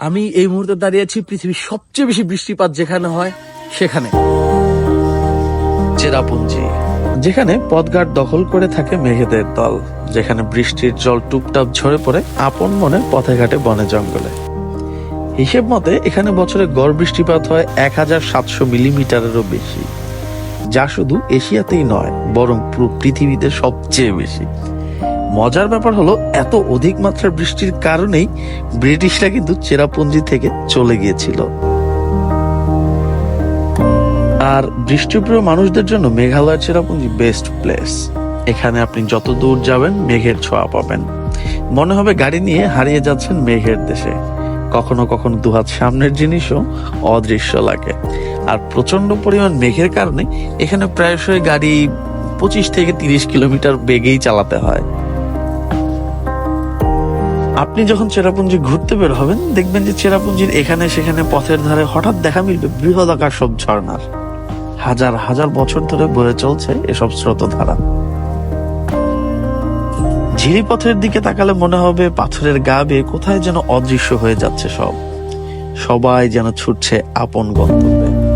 আমি এই মুহূর্তে দাঁড়িয়ে আছি পৃথিবীর সবচেয়ে বেশি বৃষ্টিপাত যেখানে হয় সেখানে। চেরাপুঞ্জি। যেখানে পথঘাট দখল করে থাকে মেঘেদের দল যেখানে বৃষ্টির জল টুপটাপ ঝরে পড়ে আপন মনে পথে ঘাটে বনে জঙ্গলে। হিসেব মতে এখানে বছরে গড় বৃষ্টিপাত হয় এক হাজার সাতশো মিলিমিটারেরও বেশি। যা শুধু এশিয়াতেই নয় বরং পুরো পৃথিবীতে সবচেয়ে বেশি। মজার ব্যাপার হলো, এত অধিক মাত্রার বৃষ্টির কারণেই ব্রিটিশরা কিন্তু চেরাপুঞ্জি থেকে চলে গিয়েছিল। আর বৃষ্টিপ্রিয় মানুষদের জন্য মেঘালয়ের চেরাপুঞ্জি বেস্ট প্লেস এখানে আপনি যত দূর যাবেন, মেঘের ছোঁয়া পাবেন। মনে হবে গাড়ি নিয়ে হারিয়ে যাচ্ছেন মেঘের দেশে। কখনো কখনো দুহাত সামনের জিনিসও অদৃশ্য লাগে। আর প্রচণ্ড পরিমাণ মেঘের কারণে এখানে প্রায়শই গাড়ি পঁচিশ থেকে তিরিশ কিলোমিটার বেগেই চালাতে হয়। আপনি যখন চেরাপুঞ্জি ঘুরতে বের হবেন, দেখবেন যে চেরাপুঞ্জির এখানে সেখানে পথের ধারে হঠাৎ দেখা মিলবে বৃহদাকার সব ঝর্ণার। হাজার হাজার বছর ধরে বয়ে চলছে এসব স্রোতধারা। ঝিরি পথের দিকে তাকালে মনে হবে পাথরের গা বেয়ে কোথায় যেন অদৃশ্য হয়ে যাচ্ছে সব। সবাই যেন ছুটছে আপন গন্তব্যে।